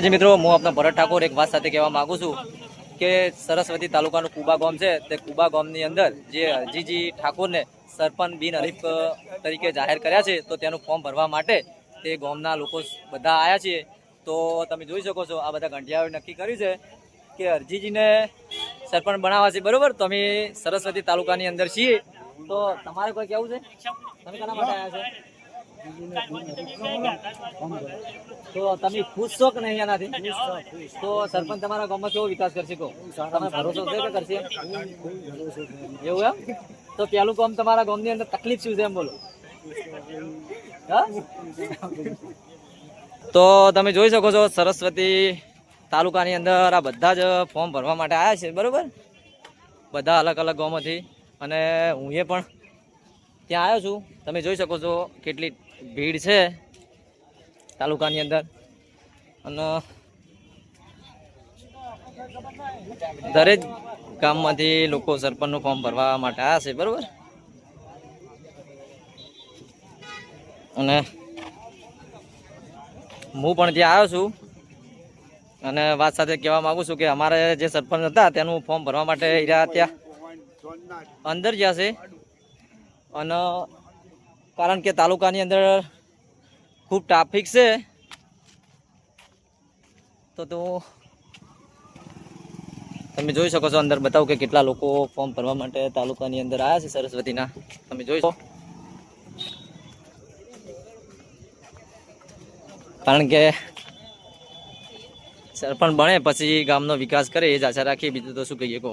જી મિત્રો, હું આપના ભરત ઠાકોર એક વાત સાથે કહેવા માંગુ છું કે સરસ્વતી તાલુકાનું કુબા ગામ છે. તે કુબા ગામની અંદર જે હજીજી ઠાકોરને સરપંચ બિન હરીફ તરીકે જાહેર કર્યા છે, તો તેનું ફોર્મ ભરવા માટે તે ગામના લોકો બધા આવ્યા છે તો તમે જોઈ શકો છો, આ બધા ગંઢિયાઓએ નક્કી કર્યું છે કે હરજીજીને સરપંચ બનાવવા છે બરોબર? તો અમે સરસ્વતી તાલુકાની અંદર છીએ. તો તમારે કોઈ કેવું છે? તમે કોના માટે આવ્યા છો? તો તમે ખુશ છો કે નહીં એનાથી તો સરપંચ તમારા ગામમાં કેવો વિકાસ કરશે કહો? તમે ભરોસો છે કે કરશે? એવું એમ? તો પેલું કામ તમારા ગામની અંદર તકલીફ શું છે એમ બોલો? તો તમે જોઈ શકો છો સરસ્વતી તાલુકાની અંદર આ બધા જ ફોર્મ ભરવા માટે આવ્યા છે, બરાબર? બધા અલગ અલગ ગામોથી. અને હું એ પણ ત્યાં આવ્યો છું. તમે જોઈ શકો છો કેટલી ભીડ છે તાલુકાની અંદર. અને દરેક ગામમાંથી લોકો સરપંચનું ફોર્મ ભરવા માટે આવ્યા છે, બરાબર? અને હું પણ ત્યાં આવ્યો છું. અને વાત સાથે કહેવા માગું છું કે અમારે જે સરપંચ હતા, તેનું ફોર્મ ભરવા માટે ત્યાં. અંદર ગયા અને કારણ કે તાલુકાની અંદર ખૂબ ટ્રાફિક છે, તો તો તમે જોઈ શકો છો અંદર બતાવો કે કેટલા લોકો ફોર્મ ભરવા માટે તાલુકાની અંદર આવ્યા છે સરસ્વતીના. તમે જોઈ શકો. કારણ કે સરપંચ બને પછી ગામનો વિકાસ કરે, એ જ આશા રાખીએ. બીજું તો શું કહીએ કહો.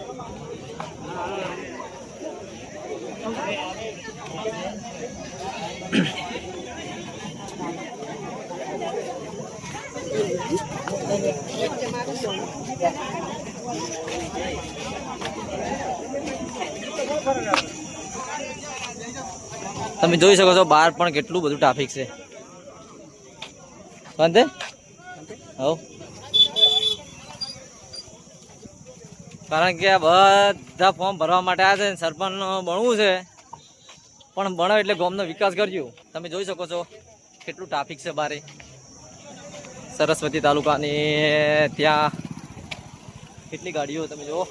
તમે જોઈ શકો છો બહાર પણ કેટલું બધું ટ્રાફિક છે. વાંધે હવ. કારણ કે આ બધા ફોર્મ ભરવા માટે આવ્યા છે સરપંચ ભણવું છે. પણ ભણો એટલે ગામનો વિકાસ કરજો. તમે જોઈ શકો છો કેટલું ટ્રાફિક છે બારે. સરસ્વતી તાલુકાની ત્યાં કેટલી ગાડીઓ તમે જુઓ.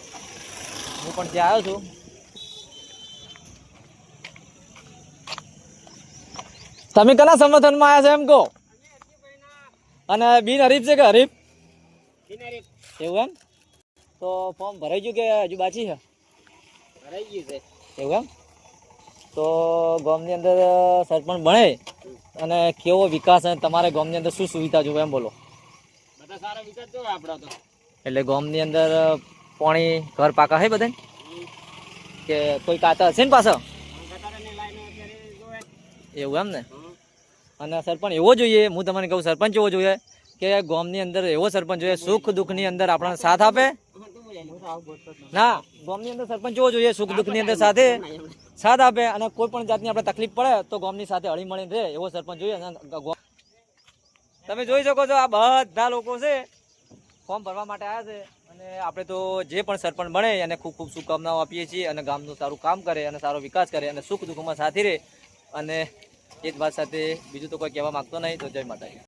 હું પણ ત્યાં આવ્યો છું. તમે કના સમર્થનમાં આવ્યા છો એમ કહો? અને બિન હરીફ છે કે હરીફ? એવું એમ? તો ફોર્મ ભરાઈ ગયું કે હજુ બાકી છે? ભરાઈ ગયું છે. એવું એમ? તો ગામની અંદર સરપંચ બને અને કેવો વિકાસ અને તમારે ગામની અંદર શું સુવિધા જોવે એમ બોલો બધા સારા વિચાર જો આપડા તો એટલે ગામની અંદર પાણી ઘર પાકા હે બધા કે કોઈ કાતા હશે ને જોવે એવું એમ ને? અને સરપંચ એવો જોઈએ હું તમને કહું સરપંચ એવો જોઈએ કે ગામની અંદર એવો સરપંચ જોઈએ સુખ દુઃખની અંદર આપણને સાથ આપે. ના ગામની અંદર સરપંચ એવો જોઈએ સુખ દુઃખની અંદર સાથે સાથ આપે. અને કોઈ પણ જાતની આપણે તકલીફ પડે તો ગામની સાથે હળી મળીને રહે એવો સરપંચ જોઈએ. તમે જોઈ શકો છો આ બધા લોકો છે, ફોર્મ ભરવા માટે આવ્યા છે. અને આપણે તો જે પણ સરપંચ બને એને ખૂબ ખૂબ શુભકામનાઓ આપીએ છીએ અને ગામનું સારું કામ કરે અને સારો વિકાસ કરે અને સુખ દુઃખમાં સાથે રહે. અને એ જ વાત સાથે બીજું તો કોઈ કહેવા માંગતો નહીં, તો જય માતાજી.